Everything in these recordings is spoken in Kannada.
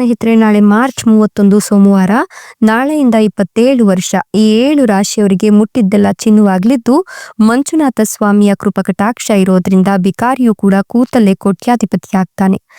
ಸ್ನೇಹಿತರೆ, ನಾಳೆ ಮಾರ್ಚ್ ಮೂವತ್ತೊಂದು ಸೋಮವಾರ, ನಾಳೆಯಿಂದ ಇಪ್ಪತ್ತೇಳು ವರ್ಷ, ಈ ಏಳು ರಾಶಿಯವರಿಗೆ ಮುಟ್ಟಿದ್ದೆಲ್ಲ ಚಿನ್ನುವಾಗಲಿದ್ದು ಮಂಜುನಾಥ ಸ್ವಾಮಿಯ ಕೃಪಕಟಾಕ್ಷ ಇರೋದ್ರಿಂದ ಬಿಕಾರಿಯು ಕೂಡ ಕೂತಲ್ಲೇ ಕೋಟ್ಯಾಧಿಪತಿಯಾಗ್ತಾನೆ.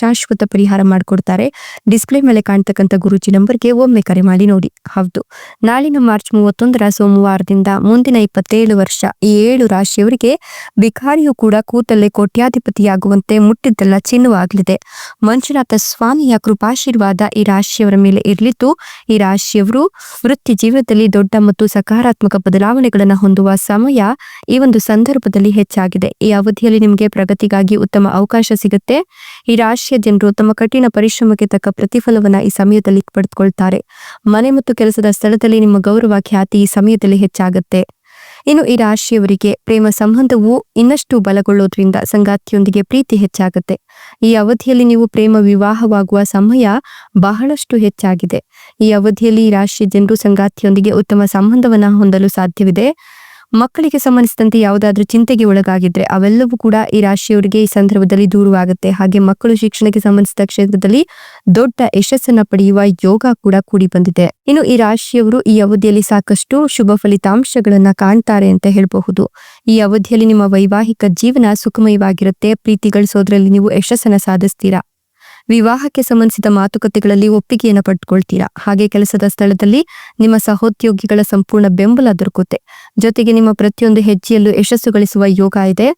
ಶಾಶ್ವತ ಪರಿಹಾರ ಮಾಡಿಕೊಡ್ತಾರೆ. ಡಿಸ್ಪ್ಲೇ ಮೇಲೆ ಕಾಣ್ತಕ್ಕಂಥ ಗುರುಜಿ ನಂಬರ್ಗೆ ಒಮ್ಮೆ ಕರೆ ಮಾಡಿ ನೋಡಿ. ಹೌದು. ನಾಳಿನ ಮಾರ್ಚ್ ಮೂವತ್ತೊಂದರ ಸೋಮವಾರದಿಂದ ಮುಂದಿನ ಇಪ್ಪತ್ತೇಳು ವರ್ಷ ಈ ಏಳು ರಾಶಿಯವರಿಗೆ ಬಿಕಾರಿಯು ಕೂಡ ಕೂತಲ್ಲೇ ಕೋಟ್ಯಾಧಿಪತಿಯಾಗುವಂತೆ ಮುಟ್ಟಿದ್ದೆಲ್ಲ ಚಿನ್ನವಾಗಲಿದೆ ಮಂಜುನಾಥ ಸ್ವಾಮಿಯ ಕೃಪಾಶೀರ್ವಾದ ಈ ರಾಶಿಯವರ ಮೇಲೆ ಇರಲಿದ್ದು, ಈ ರಾಶಿಯವರು ವೃತ್ತಿ ಜೀವನದಲ್ಲಿ ದೊಡ್ಡ ಮತ್ತು ಸಕಾರಾತ್ಮಕ ಬದಲಾವಣೆಗಳನ್ನು ಹೊಂದುವ ಸಮಯ ಈ ಒಂದು ಸಂದರ್ಭದಲ್ಲಿ ಹೆಚ್ಚಾಗಿದೆ. ಈ ಅವಧಿಯಲ್ಲಿ ನಿಮಗೆ ಪ್ರಗತಿಗಾಗಿ ಉತ್ತಮ ಅವಕಾಶ ಸಿಗುತ್ತೆ. ಈ ರಾಶಿಯ ಜನರು ತಮ್ಮ ಕಠಿಣ ಪರಿಶ್ರಮಕ್ಕೆ ತಕ್ಕ ಪ್ರತಿಫಲವನ್ನ ಈ ಸಮಯದಲ್ಲಿ ಪಡೆದುಕೊಳ್ತಾರೆ. ಮನೆ ಮತ್ತು ಕೆಲಸದ ಸ್ಥಳದಲ್ಲಿ ನಿಮ್ಮ ಗೌರವ ಖ್ಯಾತಿ ಈ ಸಮಯದಲ್ಲಿ ಹೆಚ್ಚಾಗುತ್ತೆ. ಇನ್ನು ಈ ರಾಶಿಯವರಿಗೆ ಪ್ರೇಮ ಸಂಬಂಧವು ಇನ್ನಷ್ಟು ಬಲಗೊಳ್ಳೋದ್ರಿಂದ ಸಂಗಾತಿಯೊಂದಿಗೆ ಪ್ರೀತಿ ಹೆಚ್ಚಾಗುತ್ತೆ. ಈ ಅವಧಿಯಲ್ಲಿ ನೀವು ಪ್ರೇಮ ವಿವಾಹವಾಗುವ ಸಮಯ ಬಹಳಷ್ಟು ಹೆಚ್ಚಾಗಿದೆ. ಈ ಅವಧಿಯಲ್ಲಿ ಈ ರಾಶಿಯ ಜನರು ಸಂಗಾತಿಯೊಂದಿಗೆ ಉತ್ತಮ ಸಂಬಂಧವನ್ನ ಹೊಂದಲು ಸಾಧ್ಯವಿದೆ. ಮಕ್ಕಳಿಗೆ ಸಂಬಂಧಿಸಿದಂತೆ ಯಾವುದಾದ್ರೂ ಚಿಂತೆಗೆ ಒಳಗಾಗಿದ್ರೆ ಅವೆಲ್ಲವೂ ಕೂಡ ಈ ರಾಶಿಯವರಿಗೆ ಈ ಸಂದರ್ಭದಲ್ಲಿ ದೂರವಾಗುತ್ತೆ. ಹಾಗೆ ಮಕ್ಕಳು ಶಿಕ್ಷಣಕ್ಕೆ ಸಂಬಂಧಿಸಿದ ಕ್ಷೇತ್ರದಲ್ಲಿ ದೊಡ್ಡ ಯಶಸ್ಸನ್ನ ಪಡೆಯುವ ಯೋಗ ಕೂಡ ಕೂಡಿ ಬಂದಿದೆ. ಇನ್ನು ಈ ರಾಶಿಯವರು ಈ ಅವಧಿಯಲ್ಲಿ ಸಾಕಷ್ಟು ಶುಭ ಫಲಿತಾಂಶಗಳನ್ನ ಕಾಣ್ತಾರೆ ಅಂತ ಹೇಳಬಹುದು. ಈ ಅವಧಿಯಲ್ಲಿ ನಿಮ್ಮ ವೈವಾಹಿಕ ಜೀವನ ಸುಖಮಯವಾಗಿರುತ್ತೆ. ಪ್ರೀತಿ ಗಳಿಸೋದ್ರಲ್ಲಿ ನೀವು ಯಶಸ್ಸನ್ನ ಸಾಧಿಸ್ತೀರಾ? ವಿವಾಹಕ್ಕೆ ಸಂಬಂಧಿಸಿದ ಮಾತುಕತೆಗಳಲ್ಲಿ ಒಪ್ಪಿಗೆಯನ್ನು ಪಡ್ಕೊಳ್ತೀರಾ? ಹಾಗೆ ಕೆಲಸದ ಸ್ಥಳದಲ್ಲಿ ನಿಮ್ಮ ಸಹೋದ್ಯೋಗಿಗಳ ಸಂಪೂರ್ಣ ಬೆಂಬಲ ದೊರಕುತ್ತೆ. ಜೊತೆಗೆ ನಿಮ್ಮ ಪ್ರತಿಯೊಂದು ಹೆಜ್ಜೆಯಲ್ಲೂ ಯಶಸ್ಸು ಗಳಿಸುವ ಯೋಗ ಇದೆ.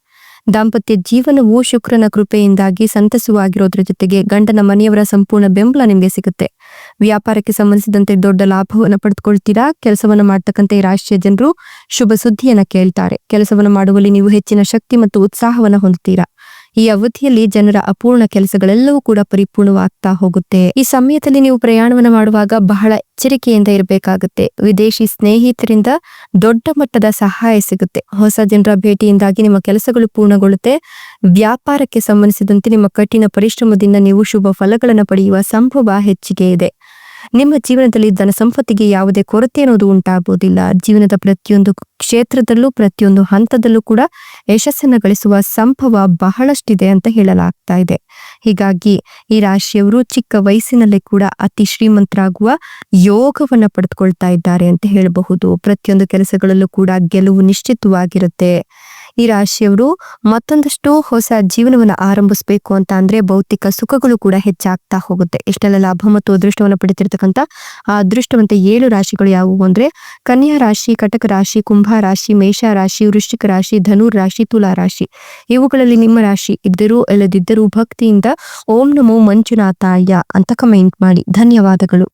ದಾಂಪತ್ಯ ಜೀವನವು ಶುಕ್ರನ ಕೃಪೆಯಿಂದಾಗಿ ಸಂತಸವಾಗಿರೋದ್ರ ಜೊತೆಗೆ ಗಂಡನ ಮನೆಯವರ ಸಂಪೂರ್ಣ ಬೆಂಬಲ ನಿಮಗೆ ಸಿಗುತ್ತೆ. ವ್ಯಾಪಾರಕ್ಕೆ ಸಂಬಂಧಿಸಿದಂತೆ ದೊಡ್ಡ ಲಾಭವನ್ನು ಪಡೆದುಕೊಳ್ತೀರಾ ಕೆಲಸವನ್ನು ಮಾಡ್ತಕ್ಕಂಥ ಈ ರಾಷ್ಟ್ರೀಯ ಜನರು ಶುಭ ಸುದ್ದಿಯನ್ನು ಕೇಳ್ತಾರೆ. ಕೆಲಸವನ್ನು ಮಾಡುವಲ್ಲಿ ನೀವು ಹೆಚ್ಚಿನ ಶಕ್ತಿ ಮತ್ತು ಉತ್ಸಾಹವನ್ನು ಹೊಂದುತ್ತೀರಾ? ಈ ಅವಧಿಯಲ್ಲಿ ಜನರ ಅಪೂರ್ಣ ಕೆಲಸಗಳೆಲ್ಲವೂ ಕೂಡ ಪರಿಪೂರ್ಣವಾಗ್ತಾ ಹೋಗುತ್ತೆ. ಈ ಸಮಯದಲ್ಲಿ ನೀವು ಪ್ರಯಾಣವನ್ನು ಮಾಡುವಾಗ ಬಹಳ ಎಚ್ಚರಿಕೆಯಿಂದ ಇರಬೇಕಾಗುತ್ತೆ. ವಿದೇಶಿ ಸ್ನೇಹಿತರಿಂದ ದೊಡ್ಡ ಮಟ್ಟದ ಸಹಾಯ ಸಿಗುತ್ತೆ. ಹೊಸ ಜನರ ಭೇಟಿಯಿಂದಾಗಿ ನಿಮ್ಮ ಕೆಲಸಗಳು ಪೂರ್ಣಗೊಳ್ಳುತ್ತೆ. ವ್ಯಾಪಾರಕ್ಕೆ ಸಂಬಂಧಿಸಿದಂತೆ ನಿಮ್ಮ ಕಠಿಣ ಪರಿಶ್ರಮದಿಂದ ನೀವು ಶುಭ ಫಲಗಳನ್ನು ಪಡೆಯುವ ಸಂಭವ ಹೆಚ್ಚಿಗೆ ಇದೆ. ನಿಮ್ಮ ಜೀವನದಲ್ಲಿ ಧನ ಸಂಪತ್ತಿಗೆ ಯಾವುದೇ ಕೊರತೆ ಅನ್ನೋದು ಉಂಟಾಗುವುದಿಲ್ಲ. ಜೀವನದ ಪ್ರತಿಯೊಂದು ಕ್ಷೇತ್ರದಲ್ಲೂ, ಪ್ರತಿಯೊಂದು ಹಂತದಲ್ಲೂ ಕೂಡ ಯಶಸ್ಸನ್ನು ಗಳಿಸುವ ಸಂಭವ ಬಹಳಷ್ಟಿದೆ ಅಂತ ಹೇಳಲಾಗ್ತಾ ಇದೆ. ಹೀಗಾಗಿ ಈ ರಾಶಿಯವರು ಚಿಕ್ಕ ವಯಸ್ಸಿನಲ್ಲೇ ಕೂಡ ಅತಿ ಶ್ರೀಮಂತರಾಗುವ ಯೋಗವನ್ನ ಪಡೆದುಕೊಳ್ತಾ ಇದ್ದಾರೆ ಅಂತ ಹೇಳಬಹುದು. ಪ್ರತಿಯೊಂದು ಕೆಲಸಗಳಲ್ಲೂ ಕೂಡ ಗೆಲುವು ನಿಶ್ಚಿತವಾಗಿರುತ್ತೆ. ಈ ರಾಶಿಯವರು ಮತ್ತೊಂದಷ್ಟು ಹೊಸ ಜೀವನವನ್ನು ಆರಂಭಿಸಬೇಕು ಅಂತ ಅಂದ್ರೆ ಭೌತಿಕ ಸುಖಗಳು ಕೂಡ ಹೆಚ್ಚಾಗ್ತಾ ಹೋಗುತ್ತೆ. ಎಷ್ಟೆಲ್ಲ ಲಾಭ ಮತ್ತು ಅದೃಷ್ಟವನ್ನು ಪಡೆದಿರತಕ್ಕಂತ ಆ ಅದೃಷ್ಟವಂತ ಏಳು ರಾಶಿಗಳು ಯಾವುವು ಅಂದ್ರೆ ಕನ್ಯಾ ರಾಶಿ, ಕಟಕ ರಾಶಿ, ಕುಂಭ ರಾಶಿ, ಮೇಷ ರಾಶಿ, ವೃಶ್ಚಿಕ ರಾಶಿ, ಧನುರ್ ರಾಶಿ, ತುಲಾ ರಾಶಿ. ಇವುಗಳಲ್ಲಿ ನಿಮ್ಮ ರಾಶಿ ಇದ್ದರೂ ಇಲ್ಲದಿದ್ದರೂ ಭಕ್ತಿಯಿಂದ ಓಂ ನಮೋ ಮಂಜುನಾಥಾಯ ಅಂತ ಕಮೆಂಟ್ ಮಾಡಿ. ಧನ್ಯವಾದಗಳು.